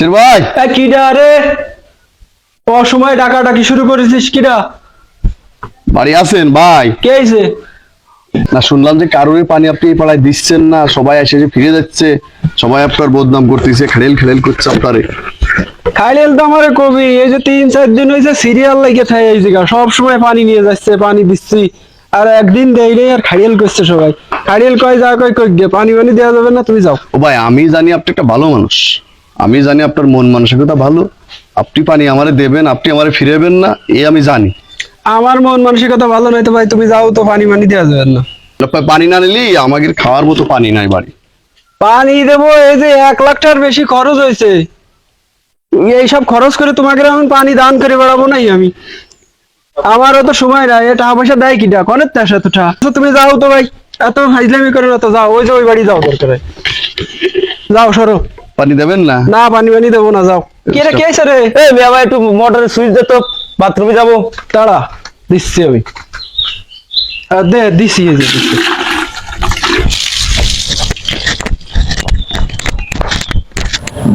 শির ভাই। কিডা রে? অসময় ডাকাডাকি শুরু করেছিস কিডা? বাড়ি আছেন ভাই। কে আইছে? না শুনলাম যে কারোরই পানি আপনি এই পাড়ায় দিচ্ছেন না সবাই এসে যে ফিরে যাচ্ছে সবাই আপনার বদনাম করতেছে খেড়েল খেড়েল করছে আপনারে। খাইলেন তো আমারে কবি এই যে তিন চার দিন হয়েছে সিরিয়াল লাগে এই জায়গা সব সময় পানি নিয়ে যাচ্ছে পানি দিচ্ছি। আর একদিন নেই আর খাড়িয়াল করছে সবাই। খাড়িয়াল কয় যা কয় কই পানি পানি দেওয়া যাবে না তুমি যাও। ও ভাই আমি জানি আপনি একটা ভালো মানুষ। আমি জানি আপনার মন মানসিকতা ভালো। আপনি পানি আমারে দেবেন আপনি আমারে ফিরেবেন না এ আমি জানি। আমার মন মানসিকতা ভালো নয় তো ভাই তুমি যাও তো পানি মানি দেওয়া যাবে না। পানি না নিলি আমাকে খাওয়ার মতো পানি নাই বাড়ি। পানি দেবো এই যে এক লাখ টাকার বেশি খরচ হয়েছে। এইসব খরচ করে তোমাকে আমি পানি দান করে বেড়াবো নাই আমি। আমারও তো সময় নাই এ টাকা পয়সা দেয় কিটা কনের তাস এত টাকা? তো তুমি যাও তো ভাই এত হাইজলামি করে না তো যাও ওই যে ওই বাড়ি যাও দরকার। যাও সরো। পানি দেবেন না? না পানি পানি দেবো না যাও। কে রে কে এসে রে? মেয়া ভাই একটু মোটরের সুইচ দে তো। বাথরুমে যাব। তাড়া দিচ্ছি আমি। দে দিছি এই যে দিচ্ছি।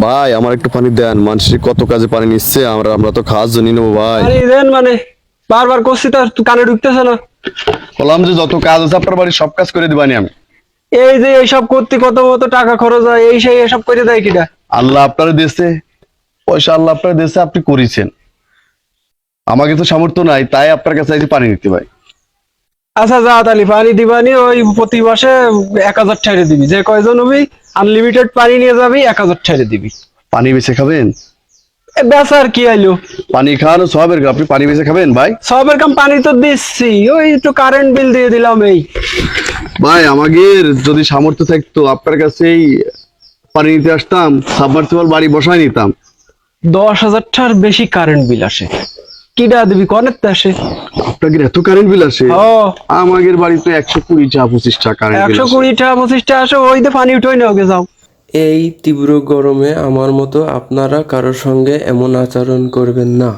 ভাই আমার একটু পানি দেন। মানুষের কত কাজে পানি নিচ্ছে আমরা আমরা তো খাওয়ার জন্য নেব ভাই। পানি দেন মানে বারবার করছি তো কানে ঢুকতেছে না। বললাম যে যত কাজ আছে আপনার বাড়ির সব কাজ করে দিবানি আমি। এই যে এইসব করতে কত কত টাকা খরচ হয় এই সেই এসব করে দেয় কিটা আল্লাহ আপনার দেশে পয়সা আল্লাহ আপনার দেশে আপনি করেছেন। আমাকে তো সামর্থ্য নাই তাই আপনার কাছে পানি নিতে ভাই। আচ্ছা যা তাহলে পানি দিবানি ওই প্রতি মাসে এক হাজার ঠাইরে দিবি। যে কয়জন হবি আনলিমিটেড পানি নিয়ে যাবি এক হাজার ঠাইরে দিবি। পানি বেছে খাবেন? আর কি আইলো? পানি খাওয়ানো সবের আপনি পানি বেছে খাবেন ভাই? সবের কাম পানি তো দিচ্ছি ওই একটু কারেন্ট বিল দিয়ে দিলাম এই। ভাই আমাদের যদি সামর্থ্য থাকতো আপনার কাছেই পানি নিতে আসতাম সাবমার্সিবল বাড়ি বসায় নিতাম। দশ হাজার টাকার বেশি কারেন্ট বিল আসে। কিটা দিবি কনের আসে? আপনাদের এত কারেন্ট বিল আসে? ও। আমাদের বাড়িতে একশো কুড়ি টাকা পঁচিশ টাকা কারেন্ট একশো কুড়ি টাকা পঁচিশ টাকা আসে ওই পানি উঠোই না ওকে যাও। এই তীব্র গরমে আমার মতো আপনারা কারোর সঙ্গে এমন আচরণ করবেন না।